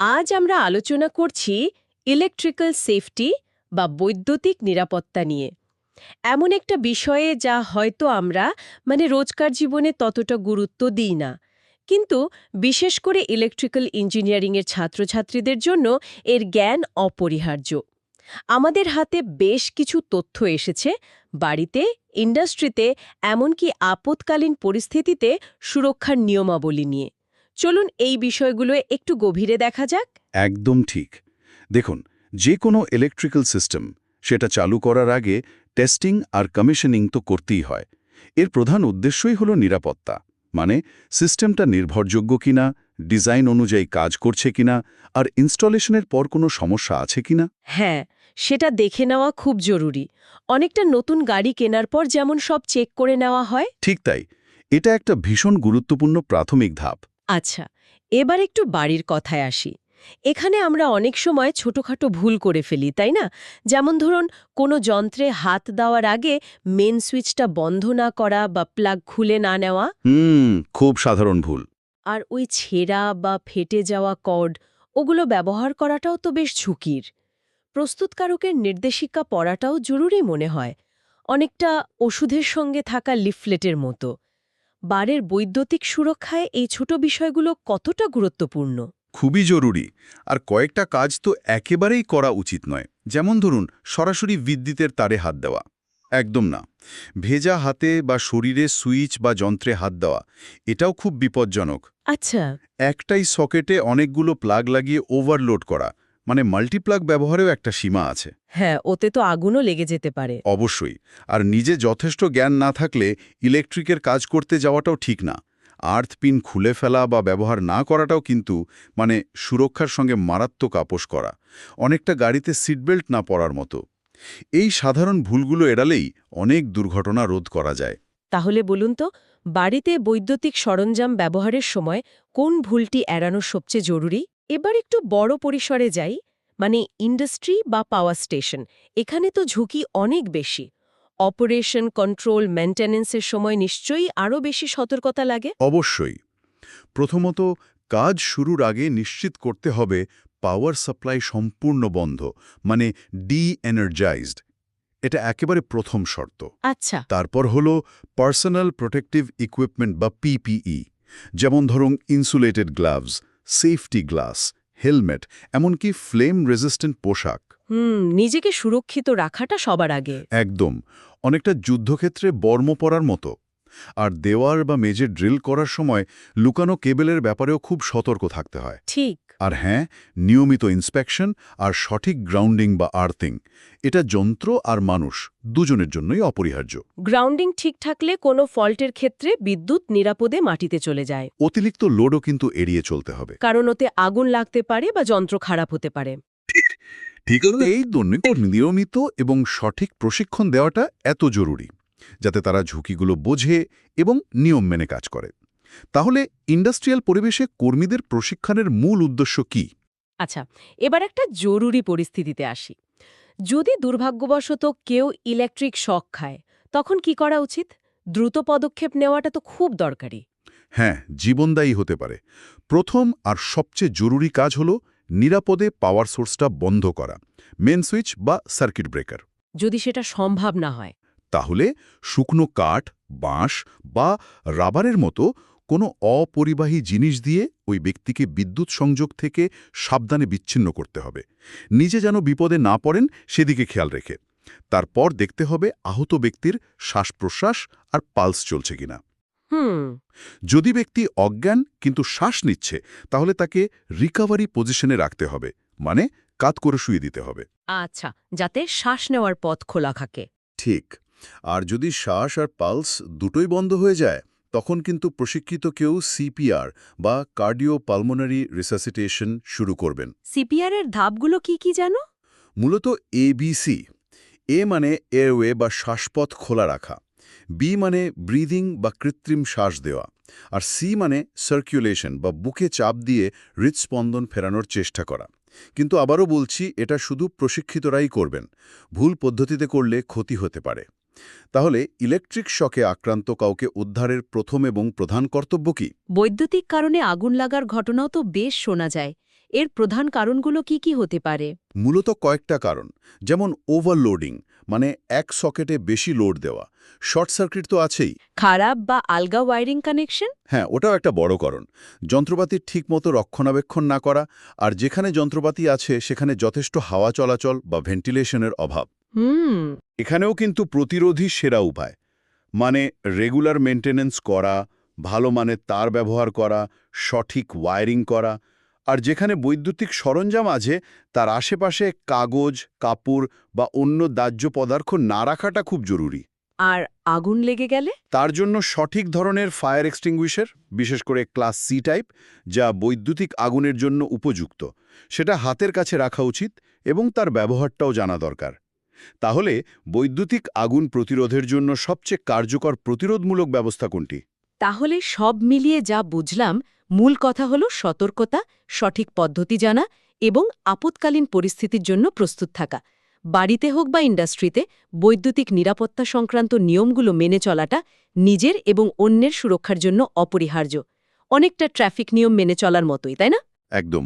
আজ আমরা আলোচনা করছি ইলেকট্রিক্যাল সেফটি বা বৈদ্যুতিক নিরাপত্তা নিয়ে। এমন একটা বিষয়ে যা হয়তো আমরা মানে রোজকার জীবনে ততটা গুরুত্ব দিই না। কিন্তু বিশেষ করে ইলেকট্রিক্যাল ইঞ্জিনিয়ারিংয়ের ছাত্রছাত্রীদের জন্য এর জ্ঞান অপরিহার্য। আমাদের হাতে বেশ কিছু তথ্য এসেছে, বাড়িতে ইন্ডাস্ট্রিতে এমনকি আপৎকালীন পরিস্থিতিতে সুরক্ষার নিয়মাবলী নিয়ে। চলুন এই বিষয়গুলো একটু গভীরে দেখা যাক। একদম ঠিক। দেখুন যে কোনো ইলেকট্রিক্যাল সিস্টেম সেটা চালু করার আগে টেস্টিং আর কমিশনিং তো করতেই হয়। এর প্রধান উদ্দেশ্যই হলো নিরাপত্তা। মানে সিস্টেমটা নির্ভরযোগ্য কিনা ডিজাইন অনুযায়ী কাজ করছে কিনা আর ইনস্টলেশনের পর কোনো সমস্যা আছে কিনা? হ্যাঁ সেটা দেখে নেওয়া খুব জরুরি। অনেকটা নতুন গাড়ি কেনার পর যেমন সব চেক করে নেওয়া হয়। ঠিক তাই। এটা একটা ভীষণ গুরুত্বপূর্ণ প্রাথমিক ধাপ। আচ্ছা এবার একটু বাড়ির কথায় আসি। এখানে আমরা অনেক সময় ছোটখাটো ভুল করে ফেলি তাই না? যেমন ধরুন কোনো যন্ত্রে হাত দেওয়ার আগে মেন সুইচটা বন্ধ না করা বা প্লাগ খুলে না নেওয়া। হুম খুব সাধারণ ভুল। আর ওই ছেঁড়া বা ফেটে যাওয়া কর্ড ওগুলো ব্যবহার করাটাও তো বেশ ঝুঁকির। প্রস্তুতকারকের নির্দেশিকা পড়াটাও জরুরি মনে হয়। অনেকটা ওষুধের সঙ্গে থাকা লিফলেটের মতো। বারের বৈদ্যুতিক সুরক্ষায় এই ছোট বিষয়গুলো কতটা গুরুত্বপূর্ণ? খুবই জরুরি আর কয়েকটা কাজ তো একেবারেই করা উচিত নয়। যেমন ধরুন সরাসরি বিদ্যুতের তারে হাত দেওয়া। একদম না। ভেজা হাতে বা শরীরে সুইচ বা যন্ত্রে হাত দেওয়া এটাও খুব বিপজ্জনক। আচ্ছা। একটাই সকেটে অনেকগুলো প্লাগ লাগিয়ে ওভারলোড করা মানে মাল্টিপ্লাগ ব্যবহারেও একটা সীমা আছে। হ্যাঁ ওতে তো আগুনও লেগে যেতে পারে। অবশ্যই। আর নিজে যথেষ্ট জ্ঞান না থাকলে ইলেকট্রিকের কাজ করতে যাওয়াটাও ঠিক না। আর্থ পিন খুলে ফেলা বা ব্যবহার না করাটাও কিন্তু মানে সুরক্ষার সঙ্গে মারাত্মক আপোষ করা অনেকটা গাড়িতে সিটবেল্ট না পরার মতো। এই সাধারণ ভুলগুলো এড়ালেই অনেক দুর্ঘটনা রোধ করা যায়। তাহলে বলুন তো বাড়িতে বৈদ্যুতিক সরঞ্জাম ব্যবহারের সময় কোন ভুলটি এড়ানো সবচেয়ে জরুরি? এবার একটু বড় পরিসরে যাই মানে ইন্ডাস্ট্রি বা পাওয়ার স্টেশন। এখানে তো ঝুঁকি অনেক বেশি। অপারেশন কন্ট্রোল মেন্টেন্যান্সের সময় নিশ্চয়ই আরও বেশি সতর্কতা লাগে। অবশ্যই। প্রথমত কাজ শুরুর আগে নিশ্চিত করতে হবে পাওয়ার সাপ্লাই সম্পূর্ণ বন্ধ মানে ডি এনার্জাইজড এটা একেবারে প্রথম শর্ত। আচ্ছা। তারপর হলো পার্সোনাল প্রোটেক্টিভ ইকুইপমেন্ট বা পিপিই যেমন ধরুন insulated gloves. Safety glass helmet এমনকি ফ্লেম রেজিস্ট্যান্ট পোশাক। হুম নিজেকে সুরক্ষিত রাখাটা সবার আগে। একদম অনেকটা যুদ্ধক্ষেত্রে বর্ম পরার মতো। আর দেওয়ার বা মেজে ড্রিল করার সময় লুকানো কেবেলের ব্যাপারেও খুব সতর্ক থাকতে হয়। ঠিক। আর হ্যাঁ নিয়মিত ইন্সপেকশন আর সঠিক গ্রাউন্ডিং বা আর্থিং এটা যন্ত্র আর মানুষ দুজনের জন্যই অপরিহার্য। গ্রাউন্ডিং ঠিক থাকলে কোনো ফল্টের ক্ষেত্রে বিদ্যুৎ নিরাপদে মাটিতে চলে যায়। অতিরিক্ত লোডও কিন্তু এড়িয়ে চলতে হবে। কারণ ওতে আগুন লাগতে পারে বা যন্ত্র খারাপ হতে পারে। ঠিক এই দৈনিক নিয়মিত এবং সঠিক প্রশিক্ষণ দেওয়াটা এত জরুরি যাতে তারা ঝুঁকিগুলো বোঝে এবং নিয়ম মেনে কাজ করে। তাহলে ইন্ডাস্ট্রিয়াল পরিবেশে কর্মীদের প্রশিক্ষণের মূল উদ্দেশ্য কি? আচ্ছা এবার একটা জরুরি পরিস্থিতিতে আসি। যদি দুর্ভাগ্যবশত কেউ ইলেকট্রিক শক খায় তখন কি করা উচিত? দ্রুত পদক্ষেপ নেওয়াটা তো খুব দরকারি। হ্যাঁ জীবনদায়ী হতে পারে। প্রথম আর সবচেয়ে জরুরি কাজ হল নিরাপদে পাওয়ার সোর্সটা বন্ধ করা মেন সুইচ বা সার্কিট ব্রেকার। যদি সেটা সম্ভব না হয়। তাহলে শুকনো কাঠ বাঁশ বা রাবারের মতো কোনো অপরিবাহী জিনিস দিয়ে ওই ব্যক্তিকে বিদ্যুৎ সংযোগ থেকে সাবধানে বিচ্ছিন্ন করতে হবে। নিজে যেন বিপদে না পড়েন সেদিকে খেয়াল রেখে। তারপর দেখতে হবে আহত ব্যক্তির শ্বাস-প্রশ্বাস আর পালস চলছে কিনা। যদি ব্যক্তি অজ্ঞান কিন্তু শ্বাস নিচ্ছে তাহলে তাকে রিকাভারি পজিশনে রাখতে হবে মানে কাত করে শুয়ে দিতে হবে। আচ্ছা যাতে শ্বাস নেওয়ার পথ খোলা থাকে। ঠিক। আর যদি শ্বাস আর পালস দুটোই বন্ধ হয়ে যায় তখন কিন্তু প্রশিক্ষিত কেউ সিপিআর বা কার্ডিও পালমোনারি রিসাসিটেশন শুরু করবেন। সিপিআর এর ধাপগুলো কি কি জানো? মূলত এবিসি এ মানে এয়ারওয়ে বা শ্বাসপথ খোলা রাখা। বি মানে ব্রিদিং বা কৃত্রিম শ্বাস দেওয়া। আর সি মানে সার্কুলেশন বা বুকে চাপ দিয়ে হৃদস্পন্দন ফেরানোর চেষ্টা করা। কিন্তু আবারও বলছি এটা শুধু প্রশিক্ষিতরাই করবেন। ভুল পদ্ধতিতে করলে ক্ষতি হতে পারে। তাহলে ইলেকট্রিক শকে আক্রান্ত কাউকে উদ্ধারের প্রথম এবং প্রধান কর্তব্য কি? বৈদ্যুতিক কারণে আগুন লাগার ঘটনাও তো বেশ শোনা যায়। এর প্রধান কারণগুলো কি কি হতে পারে? মূলত কয়েকটা কারণ যেমন ওভারলোডিং মানে এক সকেটে বেশি লোড দেওয়া। শর্ট সার্কিট তো আছেই। খারাপ বা আলগা ওয়ারিং কানেকশন হ্যাঁ ওটাও একটা বড় কারণ। যন্ত্রপাতির ঠিকমতো রক্ষণাবেক্ষণ না করা আর যেখানে যন্ত্রপাতি আছে সেখানে যথেষ্ট হাওয়া চলাচল বা ভেন্টিলেশনের অভাব। হুম। এখানেও কিন্তু প্রতিরোধী সেরা উপায়। মানে রেগুলার মেনটেনেন্স করা ভালো মানের তার ব্যবহার করা সঠিক ওয়ারিং করা আর যেখানে বৈদ্যুতিক সরঞ্জাম আছে তার আশেপাশে কাগজ কাপড় বা অন্য দাহ্য পদার্থ না রাখাটা খুব জরুরি। আর আগুন লেগে গেলে? তার জন্য সঠিক ধরনের ফায়ার এক্সটিংগুইশার বিশেষ করে ক্লাস সি টাইপ যা বৈদ্যুতিক আগুনের জন্য উপযুক্ত। সেটা হাতের কাছে রাখা উচিত এবং তার ব্যবহারটাও জানা দরকার। তাহলে বৈদ্যুতিক আগুন প্রতিরোধের জন্য সবচেয়ে কার্যকর প্রতিরোধমূলক ব্যবস্থা কোনটি? তাহলে সব মিলিয়ে যা বুঝলাম মূল কথা হল সতর্কতা সঠিক পদ্ধতি জানা এবং আপৎকালীন পরিস্থিতির জন্য প্রস্তুত থাকা। বাড়িতে হোক বা ইন্ডাস্ট্রিতে বৈদ্যুতিক নিরাপত্তা সংক্রান্ত নিয়মগুলো মেনে চলাটা নিজের এবং অন্যের সুরক্ষার জন্য অপরিহার্য। অনেকটা ট্রাফিক নিয়ম মেনে চলার মতোই তাই না? একদম।